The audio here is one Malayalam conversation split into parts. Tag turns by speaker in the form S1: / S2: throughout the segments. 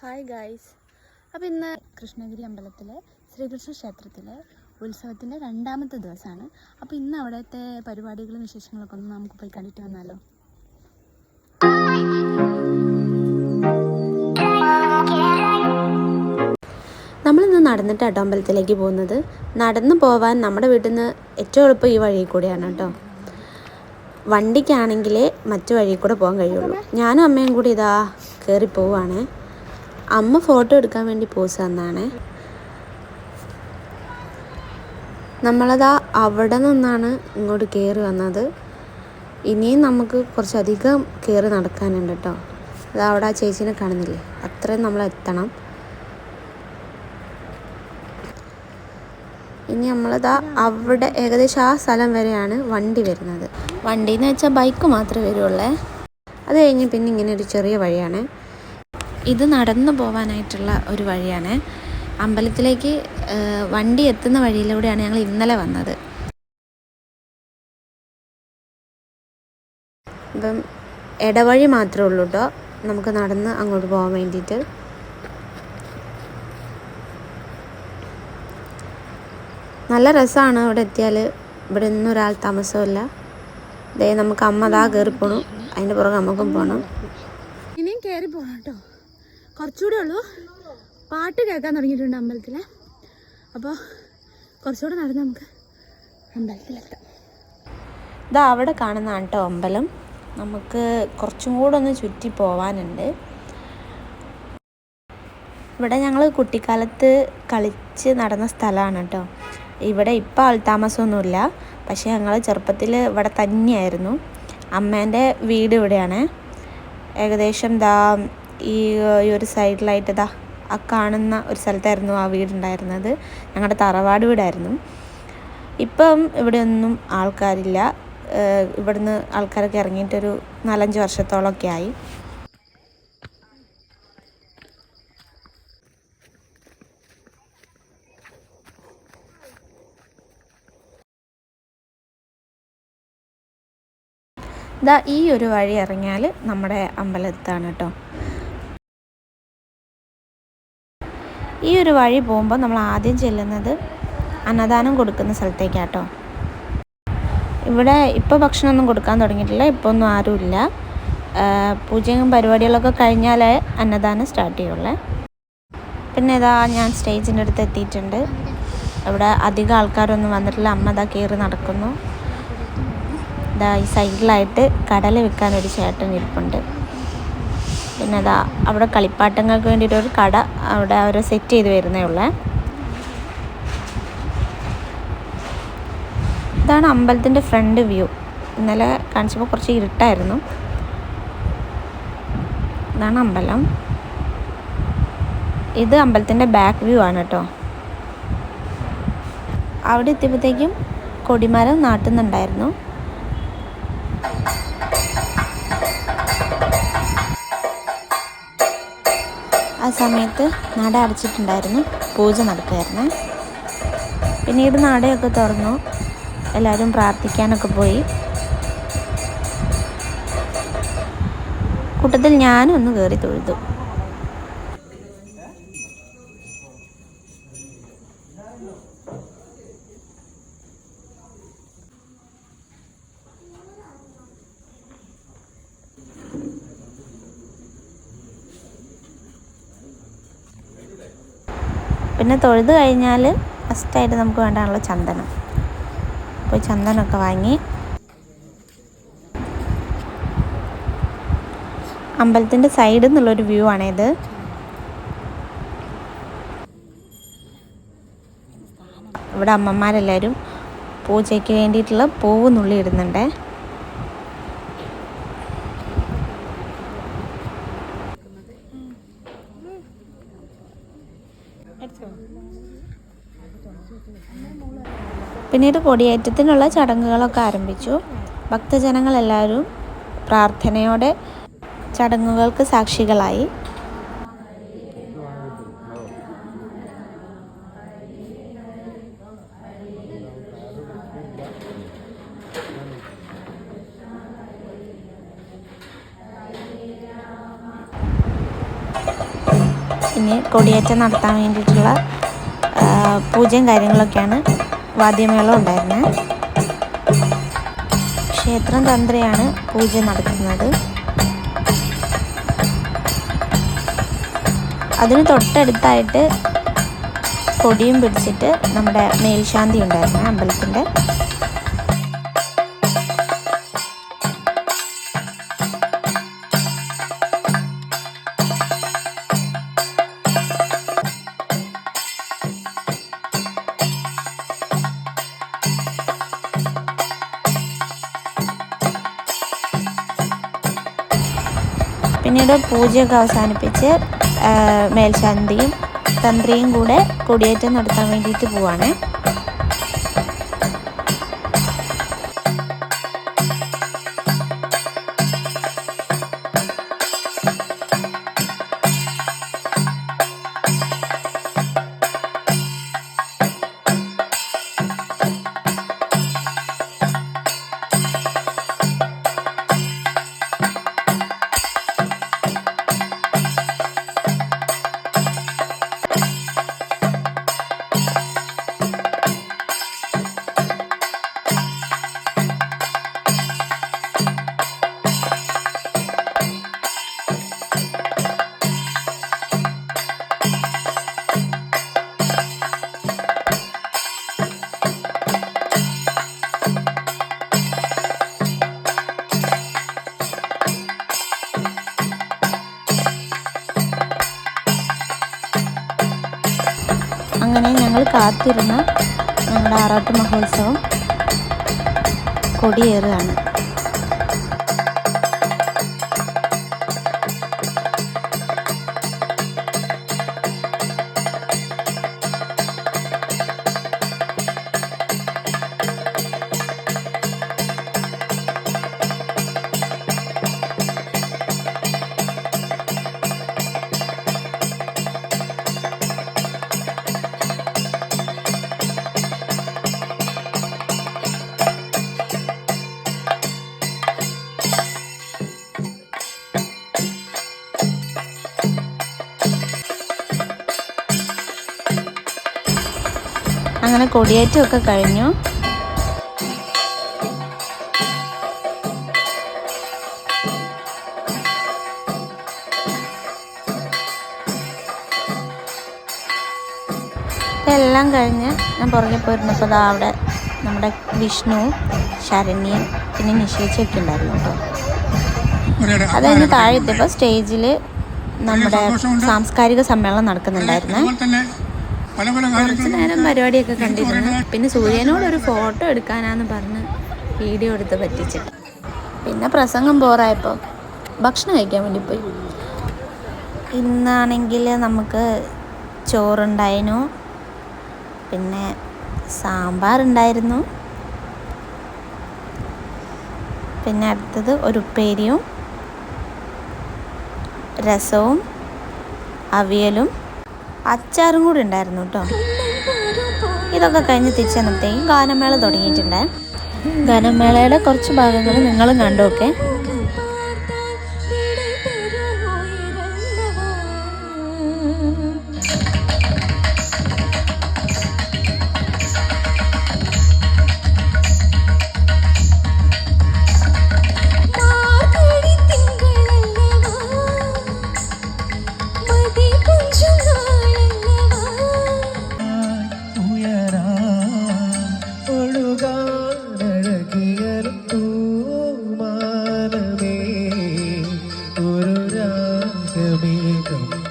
S1: ഹായ് ഗായ്സ് അപ്പോൾ ഇന്ന് കൃഷ്ണഗിരി അമ്പലത്തിലെ ശ്രീകൃഷ്ണ ക്ഷേത്രത്തിലെ ഉത്സവത്തിന്റെ രണ്ടാമത്തെ ദിവസമാണ്. അപ്പോൾ ഇന്ന് അവിടുത്തെ പരിപാടികളും വിശേഷങ്ങളൊക്കെ ഒന്ന് നമുക്ക് പോയി കണ്ടിട്ട് വന്നാലോ? നമ്മളിന്ന് നടന്നിട്ട് അമ്പലത്തിലേക്ക് പോകുന്നത്. നടന്നു പോവാൻ നമ്മുടെ വീട്ടിൽ നിന്ന് ഏറ്റവും എളുപ്പം ഈ വഴി കൂടിയാണ് കേട്ടോ. വണ്ടിക്കാണെങ്കിലേ മറ്റു വഴി കൂടെ പോകാൻ കഴിയുള്ളൂ. ഞാനും അമ്മയും കൂടി ഇതാ കയറി പോവാണ്. അമ്മ ഫോട്ടോ എടുക്കാൻ വേണ്ടി പോസ് തന്നാണ്. നമ്മളതാ അവിടെ നിന്നാണ് ഇങ്ങോട്ട് കയറി വന്നത്. ഇനിയും നമുക്ക് കുറച്ചധികം കയറി നടക്കാനുണ്ട് കേട്ടോ അത് അവിടെ ആ ചേച്ചീനെ കാണുന്നില്ലേ? അത്രയും നമ്മൾ എത്തണം. ഇനി നമ്മളിതാ അവിടെ ഏകദേശം ആ സ്ഥലം വരെയാണ് വണ്ടി വരുന്നത്. വണ്ടി എന്ന് വെച്ചാൽ ബൈക്ക് മാത്രമേ വരുള്ളേ. അത് കഴിഞ്ഞ് പിന്നെ ഇങ്ങനെ ഒരു ചെറിയ വഴിയാണ്. ഇത് നടന്നു പോവാനായിട്ടുള്ള ഒരു വഴിയാണ്. അമ്പലത്തിലേക്ക് വണ്ടി എത്തുന്ന വഴിയിലൂടെയാണ് ഞങ്ങൾ ഇന്നലെ വന്നത്. അപ്പം ഇടവഴി മാത്രമേ ഉള്ളൂ കേട്ടോ നമുക്ക് നടന്ന് അങ്ങോട്ട് പോകാൻ വേണ്ടിയിട്ട്. നല്ല രസമാണ് അവിടെ എത്തിയാൽ ഇവിടെ ഒന്നും ഒരാൾ താമസമില്ല ദേ നമുക്ക് അമ്മ ദാ കയറി പോകണം അതിന്റെ പുറകെ നമുക്കും പോകണം ഇനിയും കയറി പോകണം കേട്ടോ കുറച്ചുകൂടെ ഉള്ളൂ. പാട്ട് കേൾക്കാൻ തുടങ്ങിയിട്ടുണ്ട് അമ്പലത്തിൽ അപ്പോൾ കുറച്ചുകൂടെ നടന്ന് നമുക്ക് അമ്പലത്തിലെത്താം. ഇതാ അവിടെ കാണുന്നതാണ് കേട്ടോ അമ്പലം. നമുക്ക് കുറച്ചും കൂടെ ഒന്ന് ചുറ്റി പോവാനുണ്ട്. ഇവിടെ ഞങ്ങൾ കുട്ടിക്കാലത്ത് കളിച്ച് നടന്ന സ്ഥലമാണ് കേട്ടോ. ഇവിടെ ഇപ്പോൾ ആൾത്താമസമൊന്നുമില്ല. പക്ഷേ ഞങ്ങൾ ചെറുപ്പത്തിൽ ഇവിടെ തന്നെയായിരുന്നു. അമ്മേന്റെ വീട് ഇവിടെയാണ്. ഏകദേശം ദാ ഈ ഒരു സൈഡിലായിട്ട് ഇതാ ആ കാണുന്ന ഒരു സ്ഥലത്തായിരുന്നു ആ വീടുണ്ടായിരുന്നത്. ഞങ്ങളുടെ തറവാട് വീടായിരുന്നു. ഇപ്പം ഇവിടെ ഒന്നും ആൾക്കാരില്ല. ഇവിടുന്ന് ആൾക്കാരൊക്കെ ഇറങ്ങിയിട്ടൊരു നാലഞ്ച് വർഷത്തോളമൊക്കെ ആയി. ഇതാ ഈ ഒരു വഴി ഇറങ്ങിയാൽ നമ്മുടെ അമ്പലത്താണ് കേട്ടോ ഈ ഒരു വഴി പോകുമ്പോൾ നമ്മൾ ആദ്യം ചെല്ലുന്നത് അന്നദാനം കൊടുക്കുന്ന സ്ഥലത്തേക്കാട്ടോ. ഇവിടെ ഇപ്പോൾ ഭക്ഷണമൊന്നും കൊടുക്കാൻ തുടങ്ങിയിട്ടില്ല ഇപ്പോൾ ഒന്നും ആരുമില്ല. പൂജയും പരിപാടികളൊക്കെ കഴിഞ്ഞാലേ അന്നദാനം സ്റ്റാർട്ട് ചെയ്യുള്ളേ. പിന്നെ ഇതാ ഞാൻ സ്റ്റേജിന്റെ അടുത്ത് എത്തിയിട്ടുണ്ട്. ഇവിടെ അധികം ആൾക്കാരൊന്നും വന്നിട്ടില്ല അമ്മ ഇതാ കയറി നടക്കുന്നു. ഇതാ ഈ സൈഡിലായിട്ട് കടല വിൽക്കാൻ ഒരു ചേട്ടൻ ഇരിപ്പുണ്ട്. പിന്നെ അതാ അവിടെ കളിപ്പാട്ടങ്ങൾക്ക് വേണ്ടിയിട്ട് ഒരു കട അവിടെ അവർ സെറ്റ് ചെയ്ത് വരുന്നേ ഉള്ളേ. ഇതാണ് അമ്പലത്തിന്റെ ഫ്രണ്ട് വ്യൂ. ഇന്നലെ കാണിച്ചപ്പോൾ കുറച്ച് ഇരുട്ടായിരുന്നു. ഇതാണ് അമ്പലം. ഇത് അമ്പലത്തിന്റെ ബാക്ക് വ്യൂ ആണ് കേട്ടോ. അവിടെ എത്തിയപ്പോഴത്തേക്കും കൊടിമരം നാട്ടുന്നുണ്ടായിരുന്നു. ആ സമയത്ത് നട അടച്ചിട്ടുണ്ടായിരുന്നു. പൂജ നടക്കുമായിരുന്നു പിന്നീട് നടയൊക്കെ തുറന്നു. എല്ലാവരും പ്രാർത്ഥിക്കാനൊക്കെ പോയി. കൂട്ടത്തിൽ ഞാനും ഒന്ന് കയറി തൊഴുതു. പിന്നെ തൊഴുത് കഴിഞ്ഞാൽ ഫസ്റ്റായിട്ട് നമുക്ക് വേണ്ടാനുള്ള ചന്ദനം. അപ്പോൾ ചന്ദനമൊക്കെ വാങ്ങി. അമ്പലത്തിന്റെ സൈഡിൽ നിന്നുള്ളൊരു വ്യൂ ആണിത്. ഇവിടെ അമ്മമാരെല്ലാവരും പൂജയ്ക്ക് വേണ്ടിയിട്ടുള്ള പൂവ് നുള്ളി ഇടുന്നുണ്ടേ പിന്നീട് കൊടിയേറ്റത്തിനുള്ള ചടങ്ങുകളൊക്കെ ആരംഭിച്ചു. ഭക്തജനങ്ങളെല്ലാവരും പ്രാർത്ഥനയോടെ ചടങ്ങുകൾക്ക് സാക്ഷികളായി. പിന്നെ കൊടിയേറ്റം നടത്താൻ വേണ്ടിയിട്ടുള്ള പൂജയും കാര്യങ്ങളൊക്കെയാണ് വാദ്യമേളം ഉണ്ടായിരുന്നു. ക്ഷേത്രം തന്ത്രിയാണ് പൂജ നടത്തുന്നത്. അതിന് തൊട്ടടുത്തായിട്ട് കൊടിയും പിടിച്ചിട്ട് നമ്മുടെ മേൽശാന്തി ഉണ്ടായിരുന്നു അമ്പലത്തിന്റെ. പിന്നീട് പൂജയൊക്കെ അവസാനിപ്പിച്ച് മേൽശാന്തിയും തന്ത്രിയും കൂടെ കൊടിയേറ്റം നടത്താൻ വേണ്ടിയിട്ട് പോവാണ്. കാത്തിരുന്ന ഞങ്ങളുടെ ആറാട്ട് മഹോത്സവം കൊടിയേറുകയാണ്. അങ്ങനെ കൊടിയേറ്റമൊക്കെ കഴിഞ്ഞു. എല്ലാം കഴിഞ്ഞ് ഞാൻ പുറകെ പോയിരുന്നപ്പോൾ അതാ അവിടെ നമ്മുടെ വിഷ്ണു ശരണ്യയും പിന്നെ നിശ്ചയിച്ചൊക്കെ ഉണ്ടായിരുന്നു കേട്ടോ. അത് കഴിഞ്ഞ് താഴെ എത്തിയപ്പോൾ സ്റ്റേജിൽ നമ്മുടെ സാംസ്കാരിക സമ്മേളനം നടക്കുന്നുണ്ടായിരുന്നേ. കുറച്ച് നേരം പരിപാടിയൊക്കെ കണ്ടിരുന്നു. പിന്നെ സൂര്യനോട് ഒരു ഫോട്ടോ എടുക്കാനാന്ന് പറഞ്ഞ് വീഡിയോ എടുത്ത് പറ്റിച്ച്. പിന്നെ പ്രസംഗം ബോറായപ്പോൾ ഭക്ഷണം കഴിക്കാൻ വേണ്ടി പോയി. ഇന്നാണെങ്കിൽ നമുക്ക് ചോറുണ്ടായിരുന്നു. പിന്നെ സാമ്പാർ ഉണ്ടായിരുന്നു പിന്നെ അടുത്തത് ഒരു ഉപ്പേരിയും രസവും അവിയലും അച്ചാറും കൂടി ഉണ്ടായിരുന്നു കേട്ടോ. ഇതൊക്കെ കഴിഞ്ഞ് തിരിച്ചെന്നത്തേക്കും ഗാനമേള തുടങ്ങിയിട്ടുണ്ട്. ഗാനമേളയുടെ കുറച്ച് ഭാഗങ്ങൾ നിങ്ങളും കണ്ടു
S2: Give me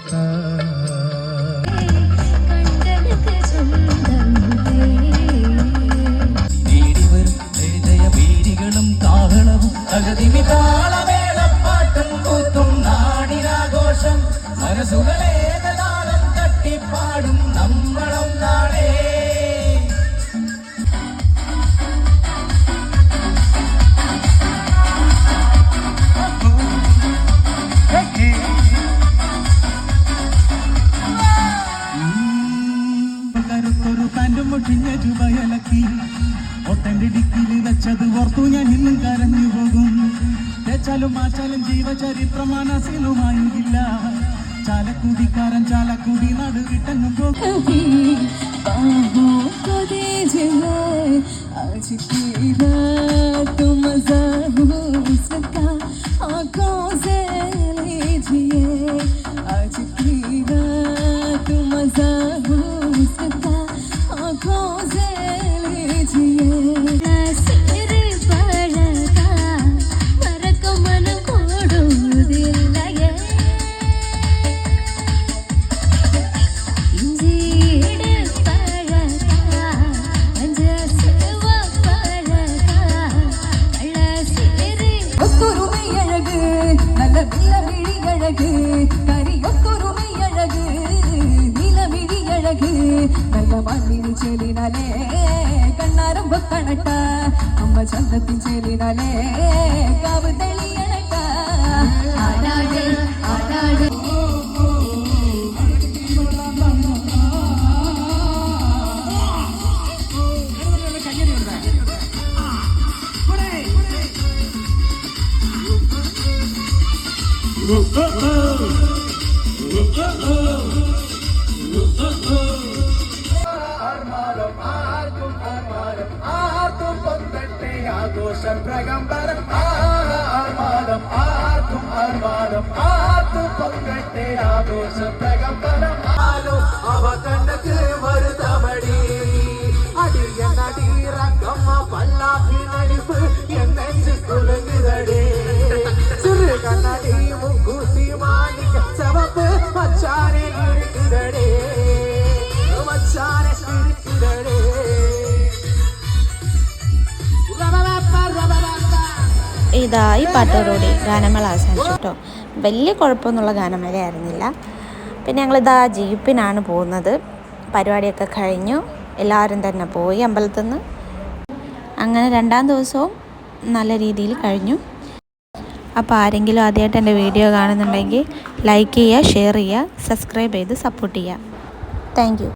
S2: ജീവചരിത്രം മനസ്സിലുമായില്ല
S3: ചാലക്കുടിക്കാരൻ ചാലക്കുടി നാട് വിട്ടെങ്ങും പോകും
S4: அழகு நல்ல மண்ணின் செலினாலே கண்ணாரம்ப கணட்ட நம்ம சொந்தத்தின் செலினாலே காவு தெளி அணட்ட ஆடாடு
S2: Oh, oh, oh. പൊന്തട്ടെ ആഘോഷം പ്രകമ്പരം ആർമാദം ആർക്കും ആർമാദം ആർക്കും പൊന്തട്ടെ ആഘോഷം
S1: ഇതാ ഈ പാട്ടോടുകൂടി ഗാനങ്ങൾ അവസാനിച്ചു കേട്ടോ. വലിയ കുഴപ്പമൊന്നുള്ള ഗാനമേളയായിരുന്നില്ല. പിന്നെ ഞങ്ങളിതാ ജീപ്പിനാണ് പോകുന്നത്. പരിപാടിയൊക്കെ കഴിഞ്ഞു. എല്ലാവരും തന്നെ പോയി അമ്പലത്തിൽ നിന്ന് അങ്ങനെ രണ്ടാം ദിവസവും നല്ല രീതിയിൽ കഴിഞ്ഞു. അപ്പോൾ ആരെങ്കിലും ആദ്യമായിട്ട് എന്റെ വീഡിയോ കാണുന്നുണ്ടെങ്കിൽ ലൈക്ക് ചെയ്യുക ഷെയർ ചെയ്യുക സബ്സ്ക്രൈബ് ചെയ്ത് സപ്പോർട്ട് ചെയ്യുക. താങ്ക്